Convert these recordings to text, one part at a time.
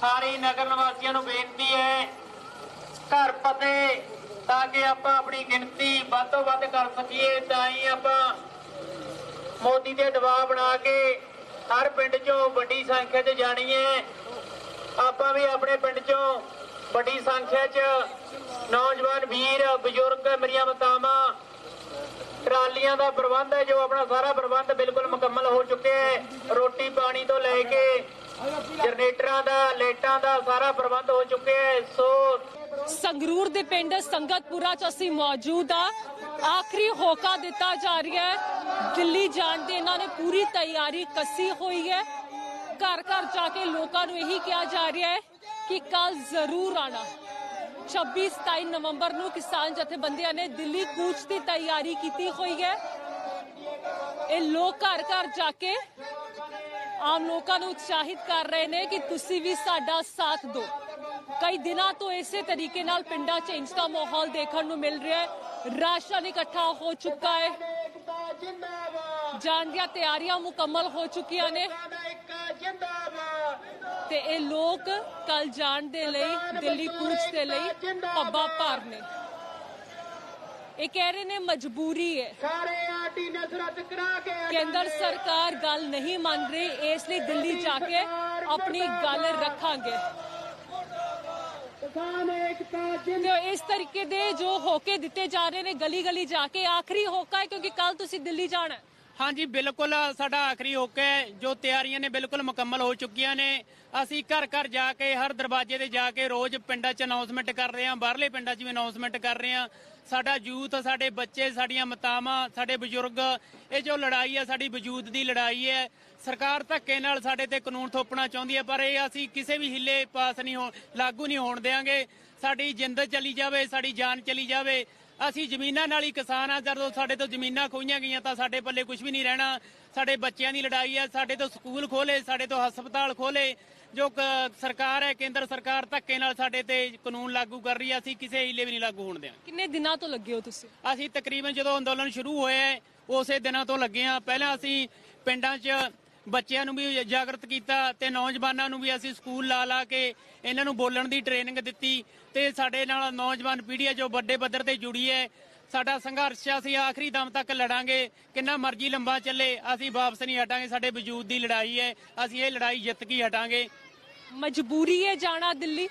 ਸਾਰੇ ਨਗਰ ਨਿਵਾਸੀਆਂ ਨੂੰ ਬੇਨਤੀ ਹੈ, ਘਰ ਪਤੇ ਤਾਂ ਕਿ ਆਪਾਂ ਆਪਣੀ ਗਿਣਤੀ ਵੱਧ ਤੋਂ ਵੱਧ ਕਰ ਸਕੀਏ, ਤਾਂ ਹੀ ਆਪਾਂ ਮੋਦੀ ਦੇ ਦਬਾਅ ਬਣਾ ਕੇ ਹਰ ਪਿੰਡ 'ਚੋਂ ਵੱਡੀ ਸੰਖਿਆ 'ਚ ਜਾਣੀ ਹੈ। ਆਪਾਂ ਵੀ ਆਪਣੇ ਪਿੰਡ 'ਚੋਂ ਵੱਡੀ ਸੰਖਿਆ 'ਚ ਨੌਜਵਾਨ, ਵੀਰ, ਬਜ਼ੁਰਗ, ਮੇਰੀਆਂ ਮਤਾਵਾਂ, ਟਰਾਲੀਆਂ ਦਾ ਪ੍ਰਬੰਧ ਹੈ, ਜੋ ਆਪਣਾ ਸਾਰਾ ਪ੍ਰਬੰਧ ਬਿਲਕੁਲ ਮੁਕੰਮਲ ਹੋ ਚੁੱਕਿਆ ਹੈ। ਰੋਟੀ ਪਾਣੀ ਤੋਂ ਲੈ ਕੇ ਜਨਰੇਟਰਾਂ ਦਾ, ਲਾਈਟਾਂ ਦਾ ਸਾਰਾ ਪ੍ਰਬੰਧ ਹੋ ਚੁੱਕਿਆ ਹੈ, ਸੋ ਸੰਗਰੂਰ ਦੇ ਪਿੰਡ ਸੰਗਤਪੁਰਾ ਚ ਅਸੀਂ ਮੌਜੂਦ ਆ। ਆਖਰੀ ਹੋਕਾ ਦਿੱਤਾ ਜਾ ਰਿਹਾ ਹੈ। ਦਿੱਲੀ ਜਾਣ ਦੀ ਇਹਨਾਂ ਨੇ ਪੂਰੀ ਤਿਆਰੀ ਕੱਸੀ ਹੋਈ ਹੈ। ਘਰ ਘਰ ਜਾ ਕੇ ਲੋਕਾਂ ਨੂੰ ਇਹੀ ਕਿਹਾ ਜਾ ਰਿਹਾ ਹੈ ਕਿ ਕੱਲ ਜ਼ਰੂਰ ਆਣਾ 26 27 ਨਵੰਬਰ ਨੂੰ ਕਿਸਾਨ ਜਥੇਬੰਦੀਆਂ ਨੇ ਦਿੱਲੀ ਕੂਚ ਦੀ ਤਿਆਰੀ ਕੀਤੀ ਹੋਈ ਹੈ। ਇਹ ਲੋਕ ਘਰ ਘਰ ਜਾ ਕੇ ਆਮ ਲੋਕਾਂ ਨੂੰ ਉਤਸ਼ਾਹਿਤ ਕਰ ਰਹੇ ਨੇ ਕਿ ਤੁਸੀਂ ਵੀ ਸਾਡਾ ਸਾਥ ਦਿਓ। ਕਈ ਦਿਨਾਂ ਤੋਂ ਇਸੇ ਤਰੀਕੇ ਨਾਲ ਪਿੰਡਾਂ 'ਚ ਇੰਜ ਦਾ ਮਾਹੌਲ ਦੇਖਣ ਨੂੰ ਮਿਲ ਰਿਹਾ ਹੈ। ਰਾਸ਼ਨ ਇਕੱਠਾ ਹੋ ਚੁੱਕਾ ਹੈ। ਜਿੰਦਾਬਾਦ ਜਾਣ ਦੀਆਂ ਤਿਆਰੀਆਂ ਮੁਕੰਮਲ ਹੋ ਚੁੱਕੀਆਂ ਨੇ। ਤੇ ਇਹ ਲੋਕ ਕੱਲ ਜਾਣ ਦੇ ਲਈ ਦਿੱਲੀ ਕੂਚ ਦੇ ਲਈ ਪੱਬਾਂ ਭਾਰ ਨੇ। ਇਹ ਕਹਿ ਰਹੇ ਨੇ ਮਜਬੂਰੀ ਹੈ। ਸਾਰੇ ਆਰਟੀ ਨਜ਼ਰਤ ਕਰਾ ਕੇ ਕੇਂਦਰ ਸਰਕਾਰ ਗੱਲ ਨਹੀਂ ਮੰਨ ਰਹੀ ਇਸ ਲਈ ਦਿੱਲੀ ਜਾ ਕੇ ਆਪਣੀ ਗੱਲ ਰੱਖਾਂਗੇ। ਤੇ ਇਸ ਤਰੀਕੇ ਦੇ ਜੋ ਹੋਕੇ ਦਿੱਤੇ ਜਾ ਰਹੇ ਨੇ ਗਲੀ ਗਲੀ ਜਾ ਕੇ ਆਖਰੀ ਹੋਕਾ ਹੈ ਕਿਉਂਕਿ ਕੱਲ ਤੁਸੀਂ ਦਿੱਲੀ ਜਾਣਾ। ਹਾਂਜੀ, ਬਿਲਕੁਲ ਸਾਡਾ ਆਖਰੀ ਹੋਕਾ ਹੈ। ਜੋ ਤਿਆਰੀਆਂ ਨੇ ਬਿਲਕੁਲ ਮੁਕੰਮਲ ਹੋ ਚੁੱਕੀਆਂ ਨੇ। ਅਸੀਂ ਘਰ ਘਰ ਜਾ ਕੇ, ਹਰ ਦਰਵਾਜ਼ੇ ਤੇ ਜਾ ਕੇ ਰੋਜ਼ ਪਿੰਡਾਂ 'ਚ ਅਨਾਉਂਸਮੈਂਟ ਕਰ ਰਹੇ ਹਾਂ। ਬਾਹਰਲੇ ਪਿੰਡਾਂ 'ਚ ਵੀ ਅਨਾਉਂਸਮੈਂਟ ਕਰ ਰਹੇ ਹਾਂ। ਸਾਡਾ ਯੂਥ, ਸਾਡੇ ਬੱਚੇ, ਸਾਡੀਆਂ ਮਾਤਾਵਾਂ, ਸਾਡੇ ਬਜ਼ੁਰਗ, ਇਹ ਜੋ ਲੜਾਈ ਹੈ ਸਾਡੀ ਵਜੂਦ ਦੀ ਲੜਾਈ ਹੈ। ਸਰਕਾਰ ਧੱਕੇ ਨਾਲ ਸਾਡੇ ਤੇ ਕਾਨੂੰਨ ਥੋਪਣਾ ਚਾਹੁੰਦੀ ਹੈ, ਪਰ ਇਹ ਅਸੀਂ ਕਿਸੇ ਵੀ ਹਿੱਲੇ ਪਾਸ ਨਹੀਂ ਹੋ ਲਾਗੂ ਨਹੀਂ ਹੋਣ ਦੇਵਾਂਗੇ ਸਾਡੀ ਜਿੰਦ ਚਲੀ ਜਾਵੇ, ਸਾਡੀ ਜਾਨ ਚਲੀ ਜਾਵੇ। ਅਸੀਂ ਜ਼ਮੀਨਾਂ ਨਾਲ ਹੀ ਕਿਸਾਨ ਆ ਜਦੋਂ ਸਾਡੇ ਤੋਂ ਜ਼ਮੀਨਾਂ ਖੋਈਆਂ ਗਈਆਂ ਤਾਂ ਸਾਡੇ ਪੱਲੇ ਕੁਝ ਵੀ ਨਹੀਂ ਰਹਿਣਾ। ਸਾਡੇ ਬੱਚਿਆਂ ਦੀ ਲੜਾਈ ਹੈ ਸਾਡੇ ਤੋਂ ਸਕੂਲ ਖੋਲੇ ਸਾਡੇ ਤੋਂ ਹਸਪਤਾਲ ਖੋਲੇ ਜੋ ਸਰਕਾਰ ਹੈ ਕੇਂਦਰ ਸਰਕਾਰ ਧੱਕੇ ਨਾਲ ਸਾਡੇ ਤੇ ਕਾਨੂੰਨ ਲਾਗੂ ਕਰ ਰਹੀ ਹੈ ਅਸੀਂ ਕਿਸੇ ਹੀਲੇ ਵੀ ਨਹੀਂ ਲਾਗੂ ਹੋਣ ਦੇਵਾਂਗੇ ਕਿੰਨੇ ਦਿਨਾਂ ਤੋਂ ਲੱਗੇ ਹੋ ਤੁਸੀਂ? ਅਸੀਂ ਤਕਰੀਬਨ ਜਦੋਂ ਅੰਦੋਲਨ ਸ਼ੁਰੂ ਹੋਇਆ ਉਸੇ ਦਿਨਾਂ ਤੋਂ ਲੱਗੇ ਆ ਪਹਿਲਾਂ ਅਸੀਂ ਪਿੰਡਾਂ 'ਚ ਬੱਚਿਆਂ ਨੂੰ ਵੀ ਜਾਗਰਤ ਕੀਤਾ ਤੇ ਨੌਜਵਾਨਾਂ ਨੂੰ ਵੀ ਅਸੀਂ ਸਕੂਲ ਲਾ ਲਾ ਕੇ ਇਹਨਾਂ ਨੂੰ ਬੋਲਣ ਦੀ ਟ੍ਰੇਨਿੰਗ ਦਿੱਤੀ ਤੇ ਸਾਡੇ ਨਾਲ ਨੌਜਵਾਨ ਪੀੜ੍ਹੀ ਹੈ ਜੋ ਵੱਡੇ ਪੱਧਰ ਤੇ ਜੁੜੀ ਹੈ। ਸਾਡਾ ਸੰਘਰਸ਼ ਆ, ਅਸੀਂ ਆਖਰੀ ਦਮ ਤੱਕ ਲੜਾਂਗੇ। ਕਿੰਨਾ ਮਰਜ਼ੀ ਲੰਬਾ ਚੱਲੇ ਅਸੀਂ ਵਾਪਸ ਨਹੀਂ ਹਟਾਂਗੇ। ਸਾਡੇ ਵਜੂਦ ਦੀ ਲੜਾਈ ਹੈ ਅਸੀਂ ਇਹ ਲੜਾਈ ਜਿੱਤ ਕੇ ਹਟਾਂਗੇ। ਮਜਬੂਰੀ ਹੈ ਜਾਣਾ ਦਿੱਲੀ।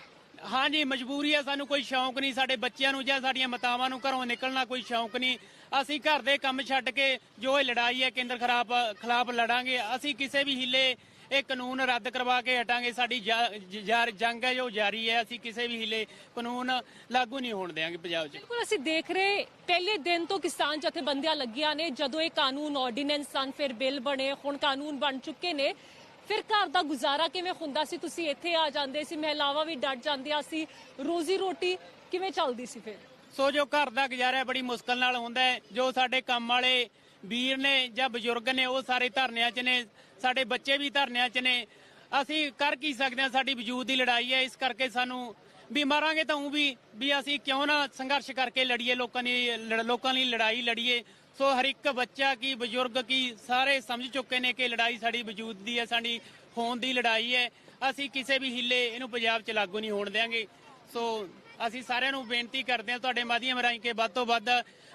ਹਾਂਜੀ, ਮਜਬੂਰੀ ਹੈ ਸਾਨੂੰ ਕੋਈ ਸ਼ੌਂਕ ਨਹੀਂ, ਸਾਡੇ ਬੱਚਿਆਂ ਨੂੰ ਜਾਂ ਸਾਡੀਆਂ ਮਾਤਾਵਾਂ ਨੂੰ ਘਰੋਂ ਨਿਕਲਣਾ ਕੋਈ ਸ਼ੌਂਕ ਨਹੀਂ। ਅਸੀਂ ਘਰ ਦੇ ਕੰਮ ਛੱਡ ਕੇ ਜੋ ਇਹ ਲੜਾਈ ਹੈ, ਕੇਂਦਰ ਖਰਾਬ, ਖਿਲਾਫ ਲੜਾਂਗੇ, ਅਸੀਂ ਕਿਸੇ ਵੀ ਹਿੱਲੇ ਇਹ ਕਾਨੂੰਨ ਰੱਦ ਕਰਵਾ ਕੇ ਹਟਾਂਗੇ, ਸਾਡੀ ਜੰਗ ਹੈ, ਜੋ ਜਾਰੀ ਹੈ, ਅਸੀਂ ਕਿਸੇ ਵੀ ਹਿੱਲੇ ਕਾਨੂੰਨ ਲਾਗੂ ਨਹੀਂ ਹੋਣ ਦੇਵਾਂਗੇ ਪੰਜਾਬ 'ਚ। ਬਿਲਕੁਲ, ਅਸੀਂ ਦੇਖ ਰਹੇ, ਪਹਿਲੇ ਦਿਨ ਤੋਂ ਕਿਸਾਨ ਜਥੇਬੰਦੀਆਂ ਲੱਗੀਆਂ ਨੇ, ਜਦੋਂ ਇਹ ਕਾਨੂੰਨ ਆਰਡੀਨੈਂਸ ਸਨ, ਫਿਰ ਬਿੱਲ ਬਣੇ, ਹੁਣ ਕਾਨੂੰਨ ਬਣ ਚੁੱਕੇ ਨੇ। ਫਿਰ ਘਰ ਦਾ ਗੁਜ਼ਾਰਾ ਕਿਵੇਂ ਹੁੰਦਾ ਸੀ? ਤੁਸੀਂ ਇੱਥੇ ਆ ਜਾਂਦੇ ਸੀ, ਮਹਿਲਾਵਾਂ ਵੀ ਡਟ ਜਾਂਦੀਆਂ ਸੀ। ਰੋਜ਼ੀ ਰੋਟੀ ਕਿਵੇਂ ਚੱਲਦੀ ਸੀ ਫਿਰ? ਸੋ ਜੋ ਘਰ ਦਾ ਗੁਜ਼ਾਰਾ ਬੜੀ ਮੁਸ਼ਕਲ ਨਾਲ ਹੁੰਦਾ ਹੈ। ਜੋ ਸਾਡੇ ਕੰਮ ਵਾਲੇ ਵੀਰ ਨੇ ਜਾਂ ਬਜ਼ੁਰਗ ਨੇ, ਉਹ ਸਾਰੇ ਧਰਨਿਆਂ 'ਚ ਨੇ, ਸਾਡੇ ਬੱਚੇ ਵੀ ਧਰਨਿਆਂ 'ਚ ਨੇ। ਅਸੀਂ ਕਰ ਕੀ ਸਕਦੇ ਹਾਂ? ਸਾਡੀ ਵਜੂਦ ਦੀ ਲੜਾਈ ਹੈ। ਇਸ ਕਰਕੇ ਸਾਨੂੰ ਵੀ ਮਾਰਾਂਗੇ ਤਾਂ ਉਹ ਵੀ ਵੀ ਅਸੀਂ ਕਿਉਂ ਨਾ ਸੰਘਰਸ਼ ਕਰਕੇ ਲੜੀਏ, ਲੋਕਾਂ ਦੀ ਲੜ- ਲੋਕਾਂ ਲਈ ਲੜਾਈ ਲੜੀਏ। ਸੋ ਹਰ ਇੱਕ ਬੱਚਾ ਕੀ ਬਜ਼ੁਰਗ ਕੀ ਸਾਰੇ ਸਮਝ ਚੁੱਕੇ ਨੇ ਕਿ ਲੜਾਈ ਸਾਡੀ ਵਜੂਦ ਦੀ ਹੈ, ਸਾਡੀ ਹੋਣ ਦੀ ਲੜਾਈ ਹੈ। ਅਸੀਂ ਕਿਸੇ ਵੀ ਹਿੱਲੇ ਇਹਨੂੰ ਪੰਜਾਬ 'ਚ ਲਾਗੂ ਨਹੀਂ ਹੋਣ ਦੇਵਾਂਗੇ ਸੋ ਅਸੀਂ ਸਾਰਿਆਂ ਨੂੰ ਬੇਨਤੀ ਕਰਦੇ ਹਾਂ, ਤੁਹਾਡੇ ਮਾਧਿਅਮ ਰਾਹੀਂ ਕਿ ਵੱਧ ਤੋਂ ਵੱਧ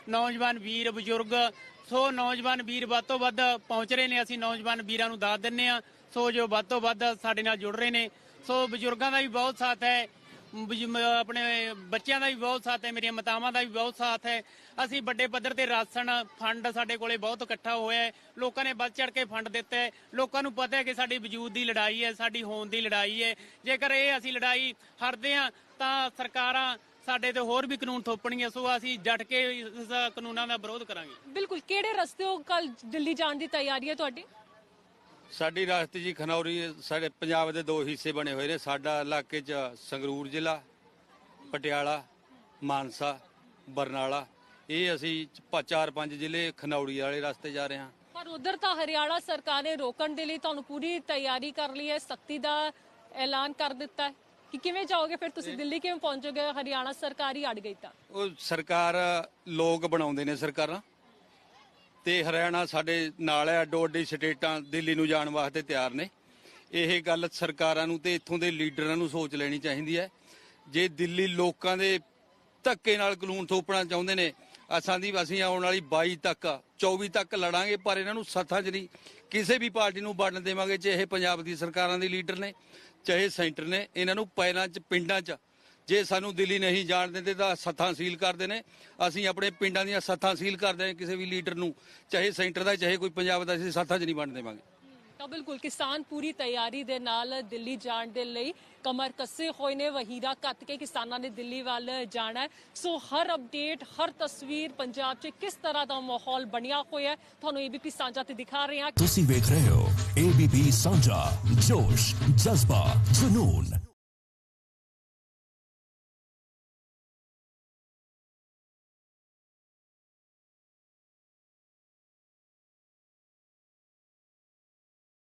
ਨੌਜਵਾਨ ਵੀਰ, ਬਜ਼ੁਰਗ, ਸੋ ਨੌਜਵਾਨ ਵੀਰ ਵੱਧ ਤੋਂ ਵੱਧ ਪਹੁੰਚ ਰਹੇ ਨੇ। ਅਸੀਂ ਨੌਜਵਾਨ ਵੀਰਾਂ ਨੂੰ ਦਾਤ ਦਿੰਨੇ ਆ ਸੋ ਜੋ ਵੱਧ ਤੋਂ ਵੱਧ ਸਾਡੇ ਨਾਲ ਜੁੜ ਰਹੇ ਨੇ। ਸੋ ਬਜ਼ੁਰਗਾਂ ਦਾ ਵੀ ਬਹੁਤ ਸਾਥ ਹੈ। ਬਜ- ਮ- ਆਪਣੇ ਬੱਚਿਆਂ ਦਾ ਵੀ ਬਹੁਤ ਸਾਥ ਹੈ, ਮੇਰੀਆਂ ਮਾਤਾਵਾਂ ਦਾ ਵੀ ਬਹੁਤ ਸਾਥ ਹੈ। ਅਸੀਂ ਵੱਡੇ ਪੱਧਰ ਤੇ ਰਾਸ਼ਨ ਫੰਡ ਸਾਡੇ ਕੋਲੇ ਬਹੁਤ ਇਕੱਠਾ ਹੋਇਆ ਹੈ। ਲੋਕਾਂ ਨੇ ਵੱਧ ਚੜ ਕੇ ਫੰਡ ਦਿੱਤਾ ਹੈ। ਲੋਕਾਂ ਨੂੰ ਪਤਾ ਹੈ ਕਿ ਸਾਡੀ ਵਜੂਦ ਦੀ ਲੜਾਈ ਹੈ, ਸਾਡੀ ਹੋਂਦ ਦੀ ਲੜਾਈ ਹੈ। ਜੇਕਰ ਇਹ ਅਸੀਂ ਲੜਾਈ ਹਾਰਦੇ ਹਾਂ, ਤਾਂ ਸਰਕਾਰਾਂ ਸਾਡੇ ਤੇ ਹੋਰ ਵੀ ਕਾਨੂੰਨ ਥੋਪਣਗੀਆਂ, ਸੋ ਅਸੀਂ ਡਟ ਕੇ ਇਸ ਕਾਨੂੰਨਾਂ ਦਾ ਵਿਰੋਧ ਕਰਾਂਗੇ। ਬਿਲਕੁਲ, ਕਿਹੜੇ ਰਸਤੇ ਕੱਲ ਦਿੱਲੀ ਜਾਣ ਦੀ ਤਿਆਰੀ ਹੈ ਤੁਹਾਡੀ? ਸਾਡੀ ਰਾਸਤੇ ਜੀ ਖਨੌਰੀ ਸਾਡੇ ਪੰਜਾਬ ਦੇ ਦੋ ਹਿੱਸੇ ਬਣੇ ਹੋਏ ਨੇ। ਸਾਡਾ ਇਲਾਕੇ 'ਚ ਸੰਗਰੂਰ ਜ਼ਿਲ੍ਹਾ ਪਟਿਆਲਾ ਮਾਨਸਾ ਬਰਨਾਲਾ। ਇਹ ਅਸੀਂ ਪ- ਚਾਰ ਪੰਜ ਜ਼ਿਲ੍ਹੇ ਖਨੌਰੀ ਵਾਲੇ ਰਸਤੇ ਜਾ ਰਹੇ ਹਾਂ। ਪਰ ਉਧਰ ਤਾਂ ਹਰਿਆਣਾ ਸਰਕਾਰ ਨੇ ਰੋਕਣ ਦੇ ਲਈ ਤੁਹਾਨੂੰ ਪੂਰੀ ਤਿਆਰੀ ਕਰ ਲਈ ਹੈ ਸਖਤੀ ਦਾ ਐਲਾਨ ਕਰ ਦਿੱਤਾ ਹੈ। ਕਿ ਕਿਵੇਂ ਜਾਓਗੇ? ਫਿਰ ਤੁਸੀਂ ਦਿੱਲੀ ਕਿਵੇਂ ਪਹੁੰਚੋਗੇ? ਹਰਿਆਣਾ ਸਰਕਾਰ ਹੀ ਅੜ ਗਈ ਤਾਂ। ਉਹ ਸਰਕਾਰ ਲੋਕ ਬਣਾਉਂਦੇ ਨੇ ਸਰਕਾਰਾਂ। ਤੇ ਹਰਿਆਣਾ ਸਾਡੇ ਨਾਲ ਹੈ, ਅੱਡੋ ਅੱਡੀ ਸਟੇਟਾਂ ਦਿੱਲੀ ਨੂੰ ਜਾਣ ਵਾਸਤੇ ਤਿਆਰ ਨੇ। ਇਹ ਗੱਲ ਸਰਕਾਰਾਂ ਨੂੰ ਤੇ ਇੱਥੋਂ ਦੇ ਲੀਡਰਾਂ ਨੂੰ ਸੋਚ ਲੈਣੀ ਚਾਹੀਦੀ ਹੈ। ਜੇ ਦਿੱਲੀ ਲੋਕਾਂ ਦੇ ਧੱਕੇ ਨਾਲ ਕਾਨੂੰਨ ਥੋਪਣਾ ਚਾਹੁੰਦੇ ਨੇ, ਅਸਾਂ ਦੀ ਅਸੀਂ ਆਉਣ ਵਾਲੀ 22 ਤੱਕ 24 ਤੱਕ ਲੜਾਂਗੇ, ਪਰ ਇਹਨਾਂ ਨੂੰ ਸੱਥਾਂ 'ਚ ਨਹੀਂ। ਕਿਸੇ ਵੀ ਪਾਰਟੀ ਨੂੰ ਵੰਡਣ ਦੇਵਾਂਗੇ, ਚਾਹੇ ਪੰਜਾਬ ਦੀ ਸਰਕਾਰਾਂ ਦੇ ਲੀਡਰ ਨੇ, ਚਾਹੇ ਸੈਂਟਰ ਨੇ, ਇਹਨਾਂ ਨੂੰ ਪੈਰਾਂ 'ਚ, ਪਿੰਡਾਂ 'ਚ ਜੇ ਸਾਨੂੰ ਦਿੱਲੀ ਨਹੀਂ ਜਾਣ ਦਿੰਦੇ ਤਾਂ ਸੱਥਾਂ ਸੀਲ ਕਰਦੇ ਨੇ ਅਸੀਂ ਆਪਣੇ ਪਿੰਡਾਂ ਦੀਆਂ ਸੱਥਾਂ ਸੀਲ ਕਰਦੇ ਹਾਂ ਕਿਸੇ ਵੀ ਲੀਡਰ ਨੂੰ ਚਾਹੇ ਸੈਂਟਰ ਦਾ ਚਾਹੇ ਕੋਈ ਪੰਜਾਬ ਦਾ ਅਸੀਂ ਸੱਥਾਂ 'ਚ ਨਹੀਂ ਵੰਡ ਦੇਵਾਂਗੇ। ਤਾਂ ਬਿਲਕੁਲ ਕਿਸਾਨ ਪੂਰੀ ਤਿਆਰੀ ਦੇ ਨਾਲ ਦਿੱਲੀ ਜਾਣ ਦੇ ਲਈ ਕਮਰ ਕੱਸੇ ਹੋਏ ਨੇ ਵਹੀਰਾ ਕੱਤ ਕੇ ਕਿਸਾਨਾਂ ਨੇ ਦਿੱਲੀ ਵੱਲ ਜਾਣਾ ਸੋ ਹਰ ਅਪਡੇਟ ਹਰ ਤਸਵੀਰ ਪੰਜਾਬ 'ਚ ਕਿਸ ਤਰ੍ਹਾਂ ਦਾ ਮਾਹੌਲ ਬਣਿਆ ਹੋਇਆ ਤੁਹਾਨੂੰ ਏਬੀਪੀ ਸਾਂਝਾ ਤੇ ਦਿਖਾ ਰਹੇ ਹਾਂ। ਤੁਸੀਂ ਵੇਖ ਰਹੇ ਹੋ ABP ਸਾਂਝਾ ਜੋਸ਼ ਜਜ਼ਬਾ ਜਨੂਨ।